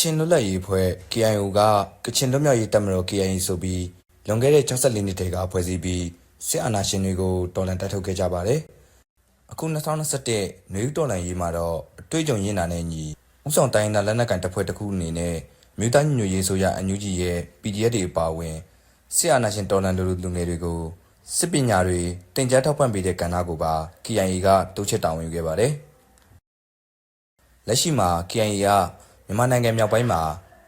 ချင်လွတ်လပ်ရေးအဖွဲ့ KIO ကကချင်လွတ်မြောက်ရေးတပ်မတော် KIA ဆိုပြီးလွန်ခဲ့တဲ့64နှစ်တည်းကဖွဲ့စည်းပြီးစစ်အာဏာရှင်တွေကိုတော်လှန်တိုက်ထုတ်ခဲ့ကြပါတယ်။အခု2021နွေဦးတော်လှန်ရေးမှာတော့အတွေ့အကြုံရင်းနာနဲ့ညီဥဆောင်တိုင်းဒေသလက်နက်ကန်တပ်ဖွဲ့တစ်ခုအနေနဲ့မြို့သားညညရေးဆိုရအန်ယူဂျီရဲ့ PDF တွေအပါအဝင်စစ်အာဏာရှင်တော်လှန်လူလူငယ်တွေကိုစစ်ပညာတွေတင် जा ထောက်ပံ့ပေးတဲ့ကဏ္ဍကိုပါ KIA ကတိုးချဲ့တာဝန်ယူခဲ့ပါတယ်။လက်ရှိမှာ KIA က မြန်မာနိုင်ငံမြောက်ပိုင်းမှာ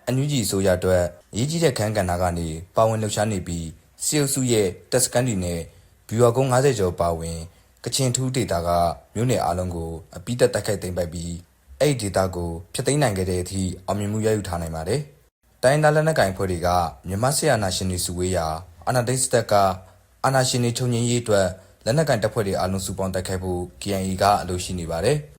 အန်ယူဂျီဆိုရအတွက်အရေးကြီးတဲ့ခန်းကဏ္ဍကနေပါဝင်လှုပ်ရှားနေပြီးစီအုပ်စုရဲ့တပ်စခန်းတွေနဲ့ဘီဝါကုန်း90ကျော်ပါဝင်ကချင်ထူးဒေတာကမြို့နယ်အလုံးကိုအပိသက်တိုက်ခိုက်သိမ်းပိုက်ပြီးအဲ့ဒီဒေတာကိုဖျက်သိမ်းနိုင်ခဲ့တဲ့အထိအောင်မြင်မှုရယူထားနိုင်ပါတယ်။တိုင်းဒေသလက်နက်ကိုင်ဖွဲ့တွေကမြန်မာစစ်အာဏာရှင်တွေစုဝေးရာအာဏာသိမ်းစစ်တပ်ကအာဏာရှင်တွေချုပ်ငြိမ်းရေးအတွက်လက်နက်ကိုင်တပ်ဖွဲ့တွေအလုံးစုပေါင်းတိုက်ခိုက်ဖို့ KIA ကအလို့ရှိနေပါတယ်။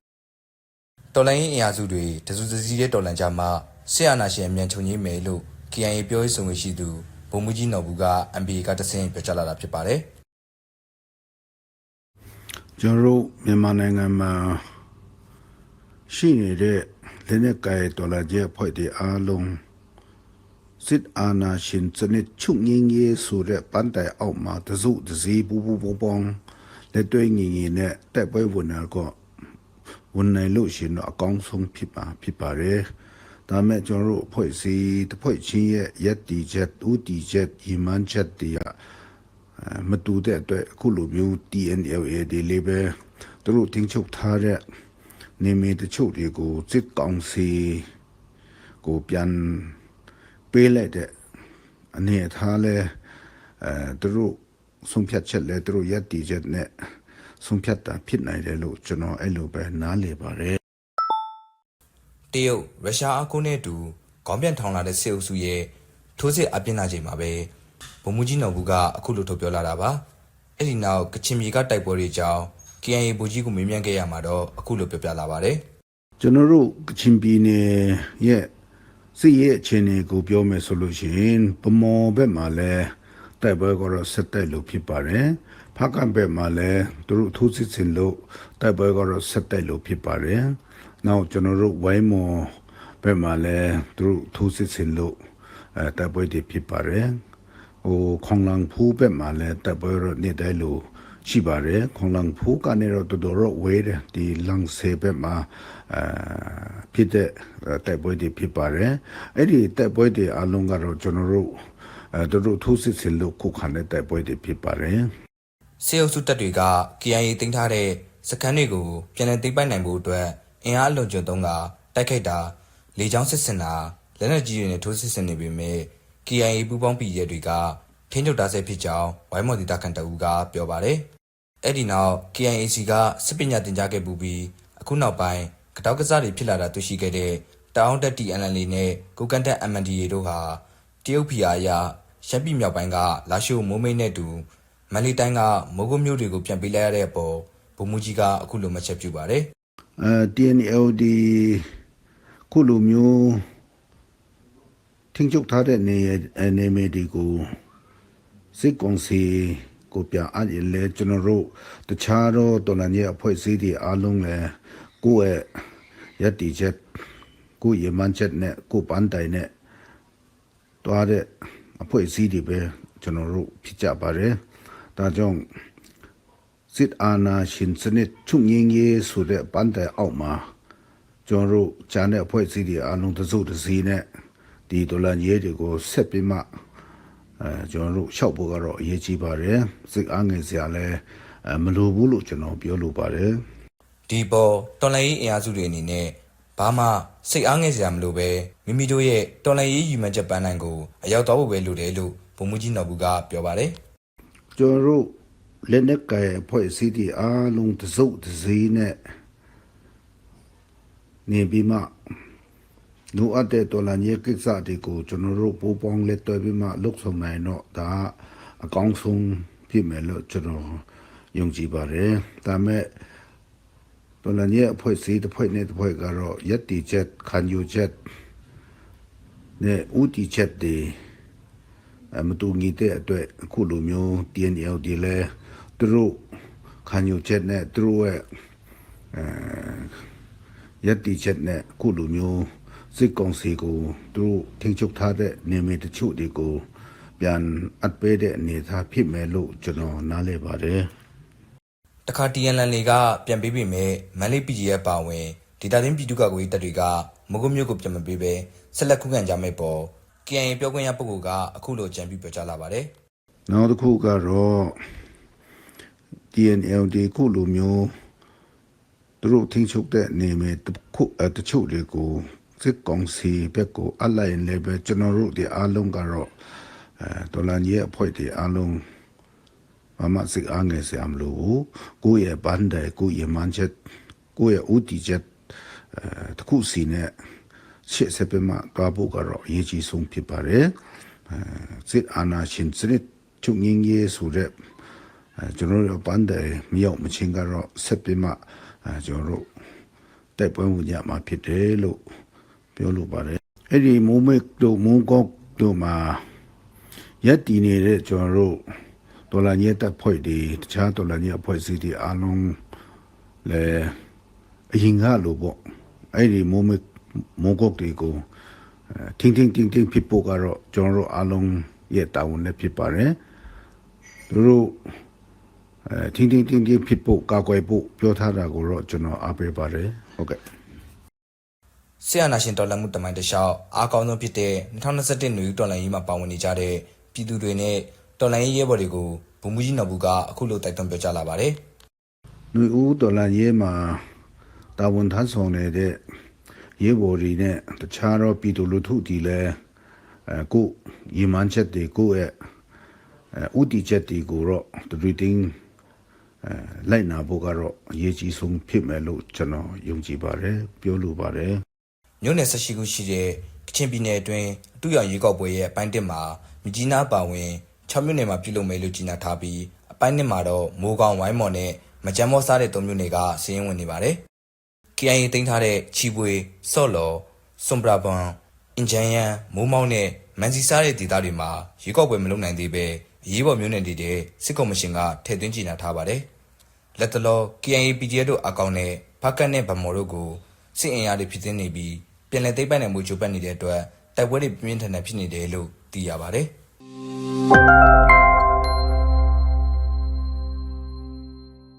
တော်လိုင်းရေးအင်အားစုတွေတစုတစည်းတဲ့တော်လန်ကြမှာဆရာနာရှင်အမြန်ချုပ်ငြိမ်းမယ်လို့ KIA ပြောရေးဆိုခွင့်ရှိသူဗိုလ်မှူးကြီးနော်ဘူးက MPA ကတဆင့်ပြောကြားလာတာဖြစ်ပါတယ်ကျွန်တော်တို့မြန်မာနိုင်ငံမှာရှိနေတဲ့လက်နက်ကိုင်တော်လာကျဖွဲ့တဲ့အားလုံးစစ်အာဏာရှင်စနစ်ချုပ်ငင်းရေးဆိုတဲ့ပန်းတိုင်အောက်မှာတစုတစည်းပူပူပေါင်းပေါင်းလက်တွေ့ငင်ငင်နဲ့တက်ပွဲဝင်လာတော့ ဝန်နိုင်လို့ရှင်တော့အကောင်းဆုံးဖြစ်ပါဖြစ်ပါတယ်ဒါမဲ့ကျွန်တော်တို့အဖွဲ့အစည်းတစ်ဖွဲ့ချင်းရဲ့ယက်တီချက်ဦးတီချက်ဒီမန်ချက်တီးအဲမတူတဲ့အတွက်အခုလိုမျိုး TNLA ဒီလေးပဲသူတို့တင်ချုပ်ထားတဲ့နေမီတချို့တွေကိုစစ်ကောင်စီကိုပြန်ပေးလိုက်တဲ့အနေအထားလဲအဲသူတို့ဆုံးဖြတ်ချက်လဲသူတို့ယက်တီချက်နဲ့ ဆုံးဖြတ်တာဖြစ်နိုင်တယ်လို့ကျွန်တော်အဲ့လိုပဲနားလည်ပါတယ်တရုတ်ရုရှားအကူနဲ့အတူခေါင်းပြန်ထောင်လာတဲ့စစ်အုပ်စုရဲ့ထိုးစစ်အပြင်းလာချိန်မှာပဲဗိုလ်မှူးကြီးနော်ဘူးကအခုလိုထုတ်ပြောလာတာပါအဲ့ဒီနောက်ကချင်မြေကတိုက်ပွဲတွေကြောင်း KIA ဗိုလ်ကြီးကိုမေးမြန်းခဲ့ရမှာတော့အခုလိုပြောပြလာပါတယ်ကျွန်တော်တို့ကချင်ပြည်နယ်ရဲ့စစ်ရေးအခြေအနေကိုပြောမယ်ဆိုလို့ရှိရင်ပမော်ဘက်မှာလည်းတိုက်ပွဲကတော့ဆက်တိုက်လို့ဖြစ်ပါတယ် ဖားကံဘက်မှာလည်းသူတို့ထိုးစစ်ဆင်လို့တိုက်ပွဲကတော့ဆက်တိုက်လို့ဖြစ်ပါတယ်နောက်ကျွန်တော်တို့ဝိုင်းမော်ဘက်မှာလည်းသူတို့ထိုးစစ်ဆင်လို့အဲတိုက်ပွဲတွေဖြစ်ပါတယ်ဟိုခေါင်လန်ဖူးဘက်မှာလည်းတိုက်ပွဲတော့နေ့တိုင်းလို့ရှိပါတယ်ခေါင်လန်ဖူးကနေတော့တော်တော်တော့ဝေးတယ်ဒီလန်ဆေဘက်မှာအဲဖြစ်တဲ့တိုက်ပွဲတွေဖြစ်ပါတယ်အဲ့ဒီတိုက်ပွဲတွေအလုံးကတော့ကျွန်တော်တို့အဲတို့တို့ထိုးစစ်ဆင်လို့ခုခံတဲ့တိုက်ပွဲတွေဖြစ်ပါတယ် စစ်အုပ်စုတပ်တွေက KIA တင်ထားတဲ့စခန်းတွေကိုပြန်လည်သိမ်းပိုက်နိုင်ဖို့အတွက်အင်အားအလွန်ကျွံသုံးကတိုက်ခိုက်တာလေကြောင်းစစ်စင်တာလက်နက်ကြီးတွေနဲ့ထိုးစစ်ဆင်နေပေမဲ့ KIA ပူးပေါင်းပြည်ရဲတွေကထင်းချုပ်တာဆဲဖြစ်ကြောင်းဝိုင်းမော်ဒေတာကန်တအူးကပြောပါတယ်။အဲ့ဒီနောက် KIAC ကစစ်ပညာတင်ကြားခဲ့ပူပြီးအခုနောက်ပိုင်းကတောက်ကစားတွေဖြစ်လာတာတွေ့ရှိခဲ့တဲ့တအောင်းတက် TNL နဲ့ကိုကန်တက် MNDA တို့ဟာတရုတ်ဖီအားအရရှမ်းပြည်မြောက်ပိုင်းကလာရှိုးမိုးမိတ်နဲ့တူ မန္တလေးတိုင်းကမိုးကုတ်မြို့တွေကိုပြန်ပေးလိုက်ရတဲ့အပေါ်ဗိုလ်မှူးကြီးကအခုလိုမှတ်ချက်ပြုပါတယ်အဲ TNLD ခုလိုမျိုးထင်းချုပ်ထားတဲ့နေရာနေမီဒီကိုစစ်ကောင်စီကိုပြအပ်ရလဲကျွန်တော်တို့တခြားတော့တော်လန်ရဲ့အဖွဲ့အစည်းတွေအားလုံးလဲကိုယ့်ရဲ့ယက်တီချက်ကိုယ့်ရမန်ချက်နဲ့ကိုယ့်ပန်းတိုင်နဲ့တွားတဲ့အဖွဲ့အစည်းတွေပဲကျွန်တော်တို့ဖြစ်ကြပါတယ် ဒါကြောင့်စစ်အာဏာရှင်စနစ်ချုပ်ငင်းရေးဆိုတဲ့ပန်းတိုင်အောက်မှာကျွန်တော်တို့ဂျာနဲ့အဖွဲ့အစည်းတွေအလုံးတစုတစည်းနဲ့ဒီဒေါ်လာရေးတွေကိုဆက်ပြီးမှအဲကျွန်တော်တို့ရှောက်ဖို့ကတော့အရေးကြီးပါတယ်စစ်အားငယ်စရာလည်းအဲမလိုဘူးလို့ကျွန်တော်ပြောလိုပါတယ်ဒီပေါ်တော်လိုင်းရေးအင်အားစုတွေအနေနဲ့ဘာမှစိတ်အားငယ်စရာမလိုပဲမိမိတို့ရဲ့တော်လိုင်းရေးယူမှန်းချက်ပန်းနိုင်ကိုအရောက်သွားဖို့ပဲလိုတယ်လို့ဗိုလ်မှူးကြီးနော်ဘူးကပြောပါတယ် ကျွန်တော်တို့လက်နက်ကင်အဖွဲ့အစည်းတွေအားလုံးတစုတစည်းနဲ့နေပြီးမှလိုအပ်တဲ့ဒေါ်လာညေကိစ္စတွေကိုကျွန်တော်တို့ပိုးပေါင်းလက်တွဲပြီးမှလုပ်ဆောင်နိုင်တော့ဒါအကောင်းဆုံးဖြစ်မယ်လို့ကျွန်တော်ယုံကြည်ပါတယ်ဒါမဲ့ဒေါ်လာညေအဖွဲ့အစည်းတစ်ဖွဲ့နဲ့တစ်ဖွဲ့ကတော့ယက်တီချက်ခံယူချက်နဲ့ဦးတီချက်တွေအ မတူညီတဲ့အတွက်အခုလိုမျိုး TNL ဒီလဲသူတို့ခံယူချက်နဲ့သူတို့ရဲ့အဲယက်တီချက်နဲ့အခုလိုမျိုးစစ်ကောင်စီကိုသူတို့ထိန်းချုပ်ထားတဲ့နေမည်တချို့တွေကိုပြန်အပ်ပေးတဲ့အနေအထားဖြစ်မယ်လို့ကျွန်တော်နားလည်ပါတယ်တခါ TNL တွေကပြန်ပေးပေမဲ့မန်လေး PGF ပါဝင်ဒေတာချင်းပြည်သူ့ကာကွယ်ရေးတပ်တွေကမကုတ်မြို့ကိုပြန်မပေးပဲဆက်လက်ခုခံကြမဲ့ပေါ် KIA ပြောခွင့်ရပုဂ္ဂိုလ်ကအခုလိုကြံပြပြောကြားလာပါတယ်နောက်တစ်ခုကတော့ DNLD ခုလိုမျိုးသူတို့ထိန်းချုပ်တဲ့နေမည်တစ်ခုအတချို့တွေကိုစစ်ကောင်စီဘက်ကိုအလိုက်ရင်လည်းပဲကျွန်တော်တို့ဒီအားလုံးကတော့အဲဒေါ်လာကြီးရဲ့အဖွဲ့တွေအားလုံးမမစစ်အားငယ်စရာမလိုဘူးကိုယ့်ရဲ့ဘန်ဒဲကိုယ့်ရဲ့မန်ချက်ကိုယ့်ရဲ့ဦးတီချက်အဲတစ်ခုစီနဲ့ ရှေ့ဆက်ပြီးမှတွားဖို့ကတော့အရေးကြီးဆုံးဖြစ်ပါတယ်အဲစစ်အာဏာရှင်စနစ်ချုပ်ငင်းရေးဆိုတဲ့အဲကျွန်တော်တို့ဘန်ဒဲမရောက်မချင်းကတော့ဆက်ပြီးမှအဲကျွန်တော်တို့တိုက်ပွဲဝင်ကြမှာဖြစ်တယ်လို့ပြောလိုပါတယ်အဲ့ဒီမိုးမိတ်တို့မုန်းကောက်တို့မှာရက်တည်နေတဲ့ကျွန်တော်တို့ဒေါ်လာညက်တပ်ဖွဲ့တွေတခြားဒေါ်လာညက်အဖွဲ့အစည်းတွေအားလုံးလည်းအရင်ကလိုပေါ့အဲ့ဒီမိုးမိတ် မုန်းကောက်တွေကိုအဲတင်းတင်းတင်းတင်းဖြစ်ဖို့ကတော့ကျွန်တော်တို့အားလုံးရဲ့တာဝန်နဲ့ဖြစ်ပါတယ်သူတို့အဲတင်းတင်းတင်းတင်းဖြစ်ဖို့ကာကွယ်ဖို့ပြောထားတာကိုတော့ကျွန်တော်အားပေးပါတယ်ဟုတ်ကဲ့ဆရာနာရှင်တော်လှန်မှုတမိုင်းတစ်လျှောက်အားကောင်းဆုံးဖြစ်တဲ့2021နွေဦးတော်လှန်ရေးမှာပါဝင်နေကြတဲ့ပြည်သူတွေနဲ့တော်လှန်ရေးရဲဘော်တွေကိုဗိုလ်မှူးကြီးနော်ဘူးကအခုလိုတိုက်တွန်းပြောကြားလာပါတယ်ຫນွေဦးဒေါ်လာရေးမှာတာဝန်ထမ်းဆောင်နေတဲ့ ရေဘော်တွေနဲ့တခြားသောပြည်သူလူထုတွေလည်းအဲကိုရီမန်ချက်တွေကိုယ့်ရဲ့အဲဥတီချက်တွေကိုတော့တရီတင်းအဲလိုက်နာဖို့ကတော့အရေးကြီးဆုံးဖြစ်မယ်လို့ကျွန်တော်ယုံကြည်ပါတယ်ပြောလိုပါတယ်မြို့နယ်ဆက်ရှိခုရှိတဲ့ကချင်ပြည်နယ်အတွင်းအတူရောင်ရေကောက်ပွဲရဲ့အပိုင်းတစ်မှာမြကြီးနားပါဝင်6မြို့နယ်မှာပြုလုပ်မယ်လို့ကြေညာထားပြီးအပိုင်းနှစ်မှာတော့မိုးကောင်ဝိုင်းမော်နဲ့မကြမ်းမောစားတဲ့၃မြို့နယ်ကစီးရင်ဝင်နေပါတယ်။ KIA တင်ထားတဲ့ချီပွေဆော့လော်စွန်ပရာဘွန်အင်ဂျန်ယန်မိုးမောင်းနဲ့မန်စီစားတဲ့ဒေသတွေမှာရေကောက်ပွဲမလုပ်နိုင်သေးပဲအရေးပေါ်မြို့နယ်တွေတဲ့စစ်ကော်မရှင်ကထည့်သွင်းကြေညာထားပါတယ်။လက်တလော KIA PDF တို့အကောင့်နဲ့ဖကတ်နဲ့ဗမော်တို့ကိုစစ်အင်အားတွေဖြစ်သိမ်းနေပြီးပြည်နယ်သိမ်းပိုက်နိုင်မှုချိုးပတ်နေတဲ့အတွက်တိုက်ပွဲတွေပြင်းပြင်းထန်ထန်ဖြစ်နေတယ်လို့သိရပါတယ်။